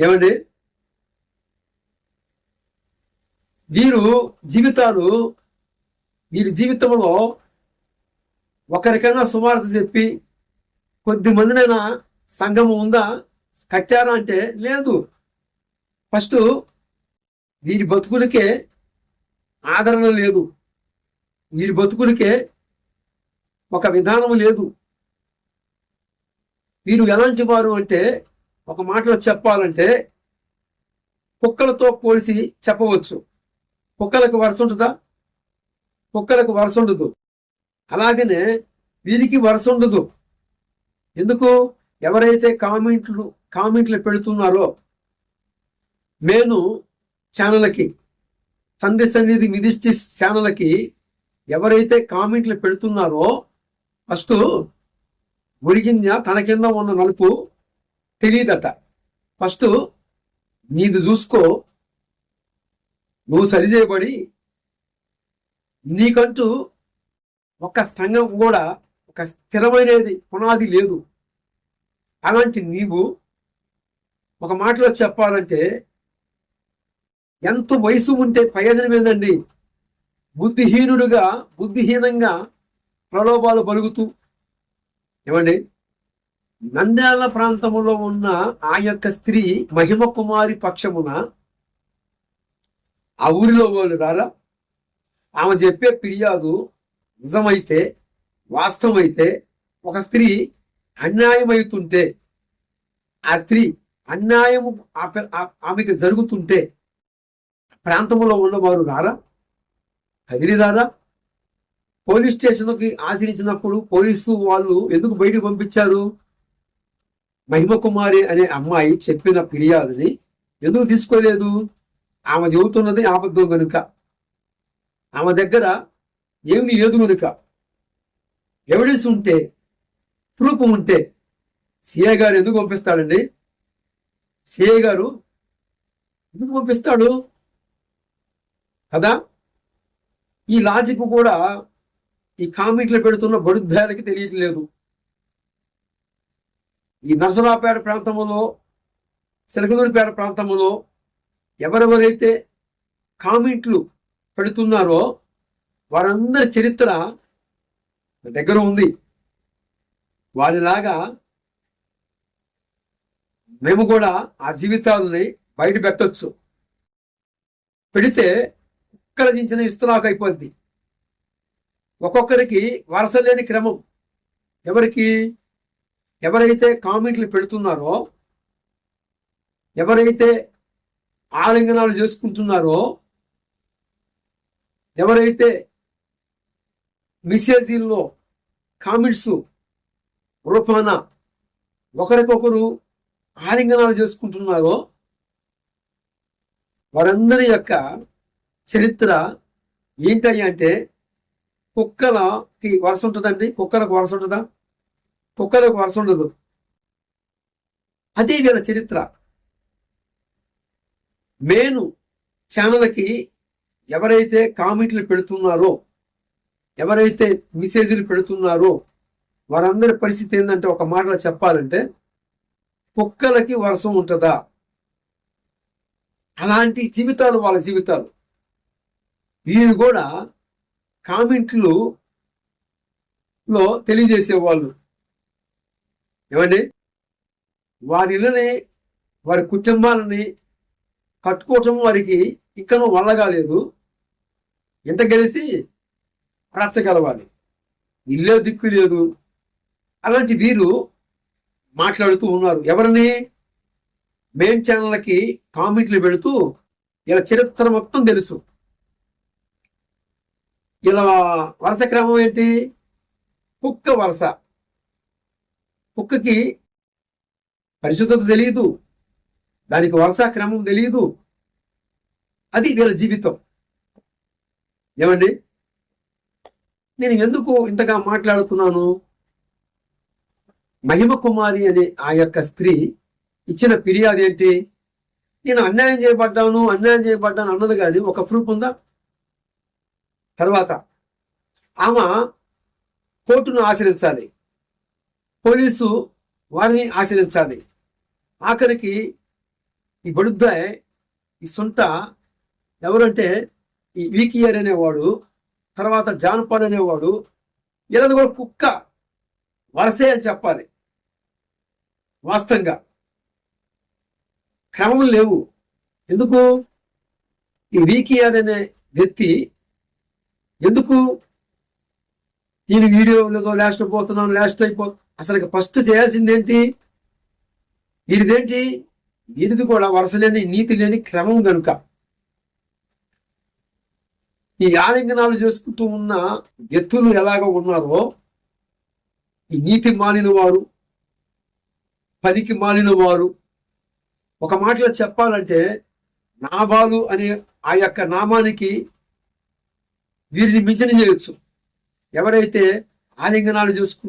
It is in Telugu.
ఏమండి? వీరు జీవితాలు వీరి జీవితంలో ఒకరికైనా సువార్త చెప్పి కొద్ది మందినైనా సంఘం ఉందా? కట్టారా అంటే లేదు. ఫస్ట్ వీరి బతుకులకే ఆదరణ లేదు. వీరి బతుకులకే ఒక విధానం లేదు. వీరు ఎలాంటి వారు అంటే ఒక మాటలో చెప్పాలంటే కుక్కలతో పోలిసి చెప్పవచ్చు. కుక్కలకు వరుస ఉంటుందా? కుక్కలకు వరుస ఉండదు. అలాగనే వీరికి వరుస ఉండదు. ఎందుకు? ఎవరైతే కామెంట్లు కామెంట్లు పెడుతున్నారో మేను ఛానల్కి తండ్రి సన్నిధి నిధిష్టి ఛానల్కి ఎవరైతే కామెంట్లు పెడుతున్నారో ఫస్ట్ ఒరిగిందా తన కింద ఉన్న నలుపు తెలియదట ఫస్ట్ నీది చూసుకో. నువ్వు సరి చేయబడి నీకంటూ ఒక సంఘం కూడా ఒక స్థిరమైనది పునాది లేదు. అలాంటి నీవు ఒక మాటలో చెప్పాలంటే ఎంత వయసు ఉంటే ప్రయోజనం ఏందండి? బుద్ధిహీనుడుగా బుద్ధిహీనంగా ప్రలోభాలు పలుకుతూ. ఏమండి? నంద్యాల ప్రాంతంలో ఉన్న ఆ యొక్క స్త్రీ మహిమ కుమారి పక్షమున ఆ ఊరిలో వాళ్ళు రాలా. ఆమె చెప్పే ఫిర్యాదు నిజమైతే వాస్తవమైతే ఒక స్త్రీ అన్యాయమవుతుంటే ఆ స్త్రీ అన్యాయము ఆమెకి జరుగుతుంటే ప్రాంతంలో ఉన్నవారు రారా కదిలి రారా పోలీస్ స్టేషన్కి ఆశ్రయించినప్పుడు పోలీసు వాళ్ళు ఎందుకు బయటకు పంపించారు? మహిమ కుమారి అనే అమ్మాయి చెప్పిన ఫిర్యాదుని ఎందుకు తీసుకోలేదు? ఆమె చెబుతున్నది అబద్ధం కనుక ఆమె దగ్గర ఏమి లేదు కనుక ఎవిడెన్స్ ఉంటే ప్రూఫ్ ఉంటే సిఏ గారు ఎందుకు పంపిస్తాడండి? సిఏ గారు ఎందుకు పంపిస్తాడు? కదా? ఈ లాజిక్ కూడా ఈ కామెంట్లు పెడుతున్న బడుద్దాలకి తెలియట్లేదు. ఈ నరసరావుపేట ప్రాంతంలో సిలకలూరుపేట ప్రాంతంలో ఎవరెవరైతే కామెంట్లు పెడుతున్నారో వారందరి చరిత్ర దగ్గర ఉంది. వారిలాగా మేము కూడా ఆ జీవితాలని బయట పెట్టచ్చు. పెడితే కుక్కరజించిన ఇస్తరాకు అయిపోద్ది. ఒక్కొక్కరికి వరసలేని క్రమం. ఎవరికి? ఎవరైతే కామెంట్లు పెడుతున్నారో ఎవరైతే ఆలింగనాలు చేసుకుంటున్నారో ఎవరైతే మెసేజీల్లో కామెంట్స్ రూపాన ఒకరికొకరు ఆలింగనాలు చేసుకుంటున్నారో వారందరి యొక్క చరిత్ర ఏంటయ్యా అంటే కుక్కలకి వరుస ఉంటుందండి? కుక్కలకు వరుస ఉంటుందా? కుక్కలకు వరుస ఉండదు. అదే వీళ్ళ చరిత్ర. మేను ఛానల్కి ఎవరైతే కామెంట్లు పెడుతున్నారో ఎవరైతే మెసేజ్లు పెడుతున్నారో వారందరి పరిస్థితి ఏంటంటే ఒక మాటలో చెప్పాలంటే కుక్కలకి వర్షం ఉంటుందా? అలాంటి జీవితాలు వాళ్ళ జీవితాలు. వీరు కూడా కామెంట్లు లో తెలియజేసేవాళ్ళు. ఏమండి? వారి ఇళ్ళని వారి కుటుంబాలని కట్టుకోవటం వారికి ఇంకనూ వల్ల కాలేదు ఇంత గెలిసి రచ్చగలవాలి ఇల్లే దిక్కు లేదు. అలాంటి వీరు మాట్లాడుతూ ఉన్నారు. ఎవరిని? మెయిన్ ఛానళ్ళకి కామెంట్లు పెడుతూ ఇలా చరిత్ర మొత్తం తెలుసు. ఇలా వరుస క్రమం ఏంటి? కుక్క వరుస. కుక్కకి పరిశుద్ధత తెలియదు దానికి వరుస క్రమం తెలియదు అది వీళ్ళ జీవితం. ఏమండి? నేను ఎందుకు ఇంతగా మాట్లాడుతున్నాను? మహిమ కుమారి అనే ఆ యొక్క స్త్రీ ఇచ్చిన ఫిర్యాదు ఏంటి? నేను అన్యాయం చేయబడ్డాను అన్యాయం చేయబడ్డాను అన్నది కానీ ఒక ప్రూఫ్ ఉందా? తర్వాత ఆమె కోర్టును ఆశ్రయించాలి. పోలీసు వారిని ఆశ్రయించాలి. ఆఖరికి ఈ బడుద్దాయ్ ఈ సొంత ఎవరంటే ఈ వీకియర్ అనేవాడు తర్వాత జానపాల్ అనేవాడు వీళ్ళది కూడా కుక్క వరసే అని చెప్పాలి. వాస్తవంగా క్రమం లేవు. ఎందుకు? ఈ వీకియర్ అనే వ్యక్తి ఎందుకు? నేను వీడియో లేదో లాస్ట్ పోతున్నాను లాస్ట్ అయిపో అసలు ఫస్ట్ చేయాల్సిందేంటి? వీరిదేంటి వీరిది కూడా వరుస లేని నీతి లేని క్రమం గనుక. ఈ ఆలింగనాలు చేసుకుంటూ ఉన్న వ్యక్తులు ఎలాగ ఉన్నారో ఈ నీతి మాలిన వారు పనికి మాలిన వారు ఒక మాటలో చెప్పాలంటే నాబాలు అనే ఆ యొక్క నామానికి వీరిని మించిన చేయొచ్చు. ఎవరైతే ఆలింగనాలు చేసుకుంటారు